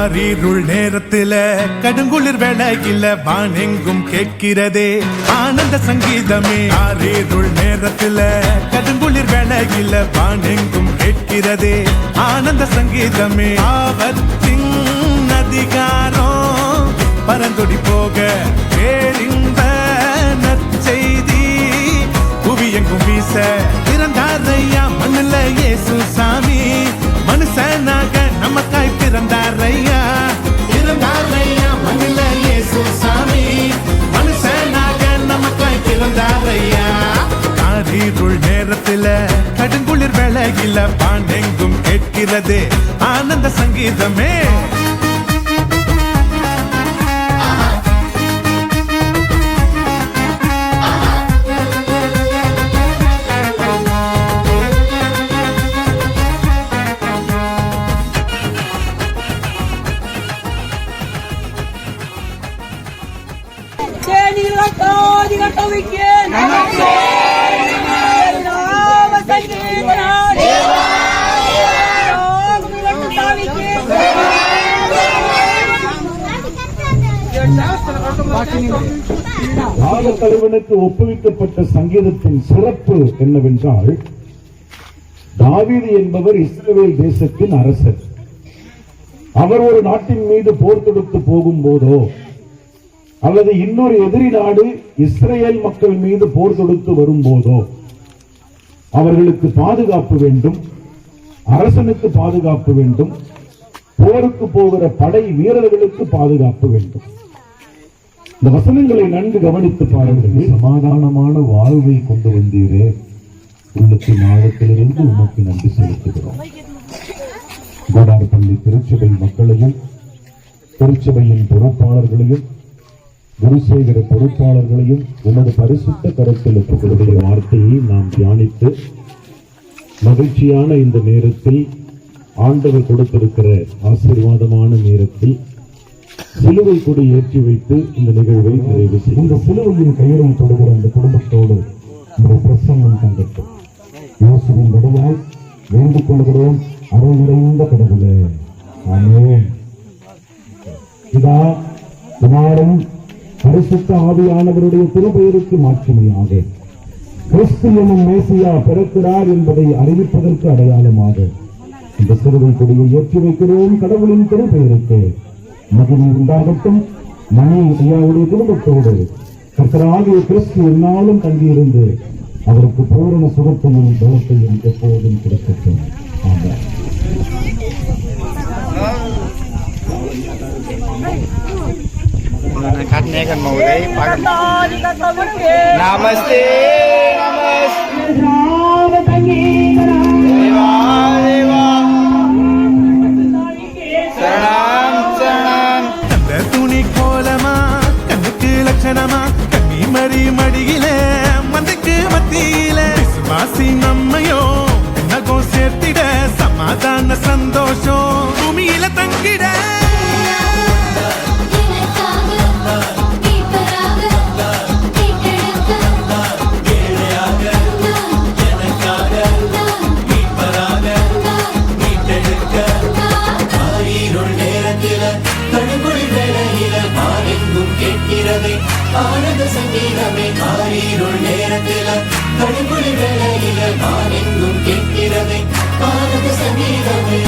காரிருள் நேரத்தில கடுங்குளிர் வேளையில வானெங்கும் கேட்கிறதே. ஆனந்த சங்கீதமே. காரிருள் நேரத்தில கடுங்குளிர் வேளையில வானெங்கும் கேட்கிறதே. ஆனந்த சங்கீதமே. ஆபத்தின் அதிகாரம் பரந்தொடி போக பேரின்ப நற்செய்தி. புவியெங்கும் வீச பிறந்தாரையா மண்ணில் இயேசு சாமி. மனுஷனாக நமக்காய் பிறந்தாரையா? பிறந்தாரையா? மண்ணுல இயேசு சாமி. மனுஷனாக நமக்காய் பிறந்தாரையா? காரிருள் நேரத்துல கடுங்குளிர் வேளையில பாண்டெங்கும் கேட்கிறது. ஆனந்த சங்கீதமே. தலைவனுக்கு ஒப்புவிக்கப்பட்ட சங்கீதத்தின் சிறப்பு என்னவென்றால் தாவீது என்பவர் இஸ்ரேல் தேசத்தின் அரசர். அவர் ஒரு நாட்டின் மீது போர் தொடுத்து போகும்போதோ அல்லது இன்னொரு எதிரி நாடு இஸ்ரேல் மக்கள் மீது போர் தொடுத்து வரும்போதோ அவர்களுக்கு பாதுகாப்பு வேண்டும் அரசனுக்கு பாதுகாப்பு வேண்டும் போருக்கு போகிற படை வீரர்களுக்கு பாதுகாப்பு வேண்டும். இந்த வசனங்களை நன்கு கவனித்து பாருங்கள். சமாதானமான வாழ்வை கொண்டு வந்தீரே. உள்ளத்தின் ஆழத்திலிருந்து உமக்கு நன்றி செலுத்துகிறோம். கோடார்பள்ளி திருச்சபை மக்களையும் திருச்சபையின் பொறுப்பாளர்களையும் குருசேகர பொறுப்பாளர்களையும் உமது பரிசுத்த கருத்தில் ஒப்புக்கொள்கிற வார்த்தையை நாம் தியானித்து மகிழ்ச்சியான இந்த நேரத்தில் ஆண்டவர் கொடுத்திருக்கிற ஆசீர்வாதமான நேரத்தில் சிலுவை கொடி ஏற்றி வைத்து இந்த நிகழ்வை நிறைவு செய்யும் இந்த சிலுவையின் கையிலும் தொடுகிற அந்த குடும்பத்தோடு இந்த பிரசங்கம் தங்கட்டும் இயேசுவின் வழியாய் வேண்டிக் கொள்கிறோம். அருள் நிறைந்த கடவுளே. பரிசுத்த ஆவியானவருடைய திருப்பெயருக்கு மாற்றுமையாக கிறிஸ்து எனும் மேசியா பிறக்கிறார் என்பதை அறிவிப்பதற்கு அடையாளமாக. இந்த சிறுவை கொடியை ஏற்றி வைக்கிறோம் கடவுளின் திருப்பெயருக்கு. மகிழ்ச்சி உண்டாகட்டும். மணி ஐயாவுடைய குடும்பத்தோடு. கர்த்தராகிய கிறிஸ்து என்னாலும் தங்கியிருந்து அவருக்கு பூரண சுகத்தையும் பலத்தையும் எப்போதும் கிடைக்கட்டும். அந்த துணி கோலமா கண்ணுக்கு லட்சணமா கண்ணி மறி மடியில மந்தைக்கு மத்தியில. விசுவாசி நம்மையோ நகம் சேர்த்திட சமாதான சந்தோஷம். சங்கீதமே ஆனந்த சங்கீதமே காரீருள் நேரத்தில கடுங்குழி நான் எங்கும் கேட்கிறதே ஆனந்த சங்கீதமே.